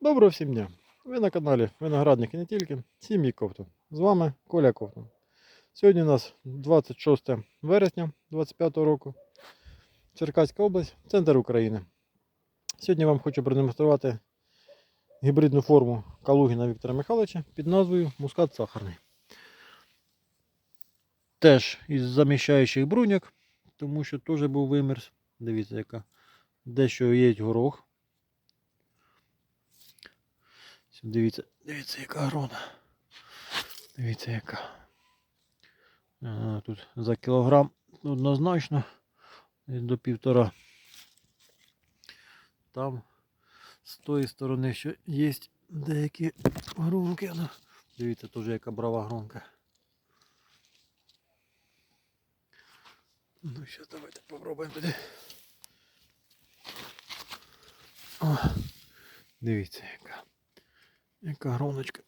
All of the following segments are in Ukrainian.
Доброго всім дня! Ви на каналі Виноградник і не тільки, сім'ї Ковтун. З вами Коля Ковтун. Сьогодні у нас 26 вересня 2025 року. Черкаська область, центр України. Сьогодні вам хочу продемонструвати гібридну форму Калугіна Віктора Михайловича під назвою Мускат Сахарний. Теж із заміщаючих бруньок, тому що теж був вимерз. Дивіться, яка дещо є горох. Дивіться, дивіться, яка грона. Дивіться, яка. Тут за кілограм однозначно до півтора. Там з тої сторони ще є деякі грунки. Ну, дивіться, теж яка брава грунка. Ну, зараз давайте попробуємо туди. Дивіться, яка. Яка гроночка.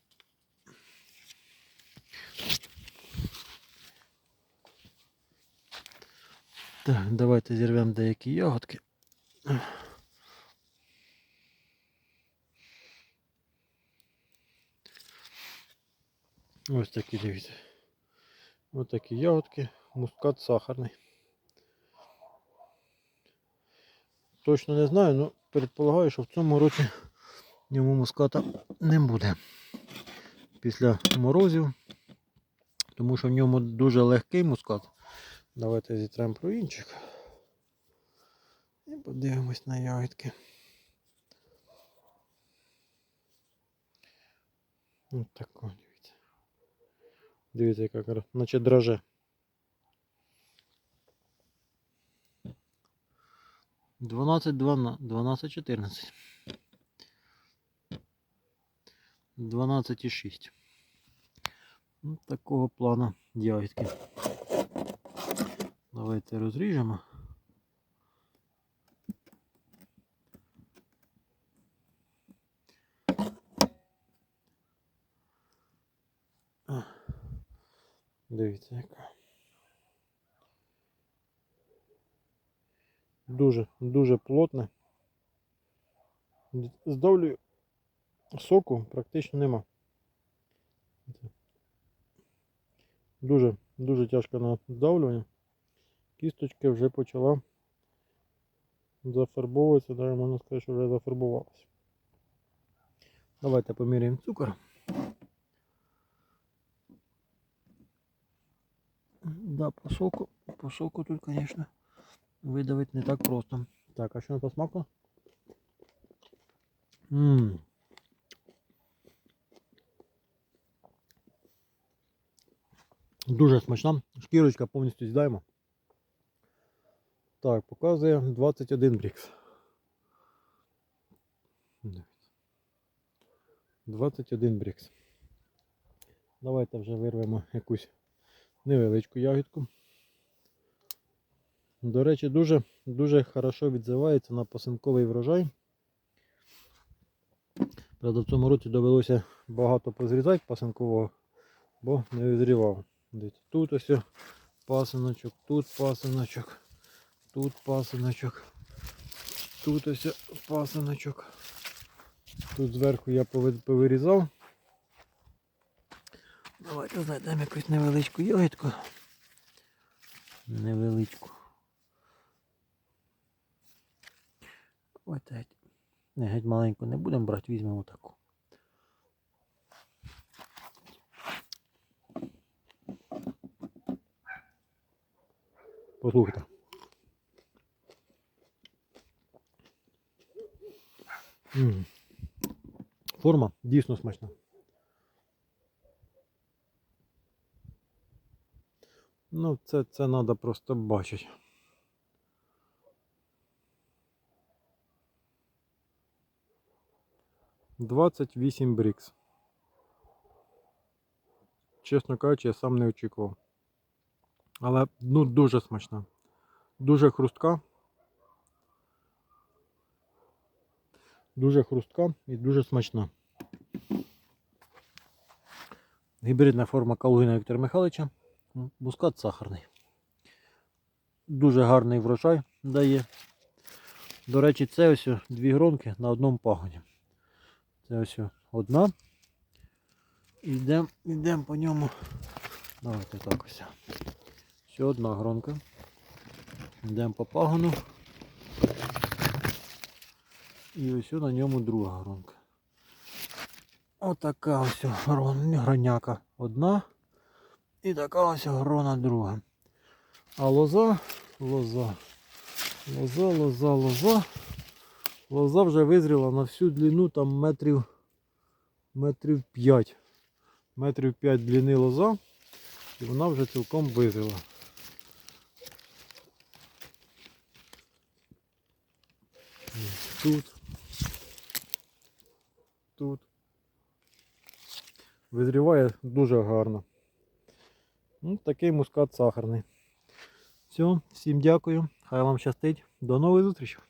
Так, давайте зірвемо деякі ягодки. Ось такі дивіться. Ось такі ягодки, мускат сахарний. Точно не знаю, але предполагаю, що в цьому році йому муската не буде після морозів, тому що в ньому дуже легкий мускат. Давайте зітремо про інших. І подивимось на ягідки. Ось тако, дивіться. Дивіться, яка наче драже. Дванадцять, дванадцять, чотирнадцять. 12,6. Ну, такого плану ягідки. Давайте розріжемо. А, Дивіться яка. Дуже, дуже плотне. Здавлюю Соку практично нема. Дуже, дуже тяжко на здавлювання. Кісточка вже почала зафарбовуватися, навіть можна сказати, що вже зафарбувалася. Давайте поміряємо цукор. Да, по соку, по соку тут, конечно, видавити не так просто. Так, а що по смаку? Ммм. Дуже смачна. Шкірочка повністю з'їдаємо. Так, показує 21 брікс. 21 брікс. Давайте вже вирвемо якусь невеличку ягідку. До речі, дуже дуже хорошо відзивається на посинковий врожай. Правда, в цьому році довелося багато позрізати пасинкового, бо не відрівав. Дивіться, Тут ось пасиночок, тут пасиночок, тут пасиночок, тут ось пасиночок. Тут зверху я повирізав. Давайте знайдемо якусь невеличку ягідку. Невеличку. Ось геть. Не, геть маленьку не будемо брати, візьмемо таку. Послухайте. Форма дійсно смачна. Ну, це, це треба просто бачити. Двадцять вісім брікс. Чесно кажучи, я сам не очікував. Але ну дуже смачна. Дуже хрустка. Дуже хрустка і дуже смачна. Гібридна форма Калугіна Віктора Михайловича. Мускат сахарний. Дуже гарний врожай дає. До речі, це ось дві гронки на одному пагоні. Це ось одна. Йдемо йдем по ньому. Давайте так ось. Ще одна гронка. Йдемо по пагону. І ось на ньому друга гронка. Отака ось грон, гроняка одна. І така ось грона друга. А лоза, лоза, лоза, лоза, лоза. Лоза вже визріла на всю длину там метрів, метрів 5. Метрів 5 длини лоза. І вона вже цілком визріла. Ось Тут. Тут. Визріває дуже гарно. Ну, такий мускат сахарний. Все, всім дякую. Хай вам щастить. До нових зустрічей.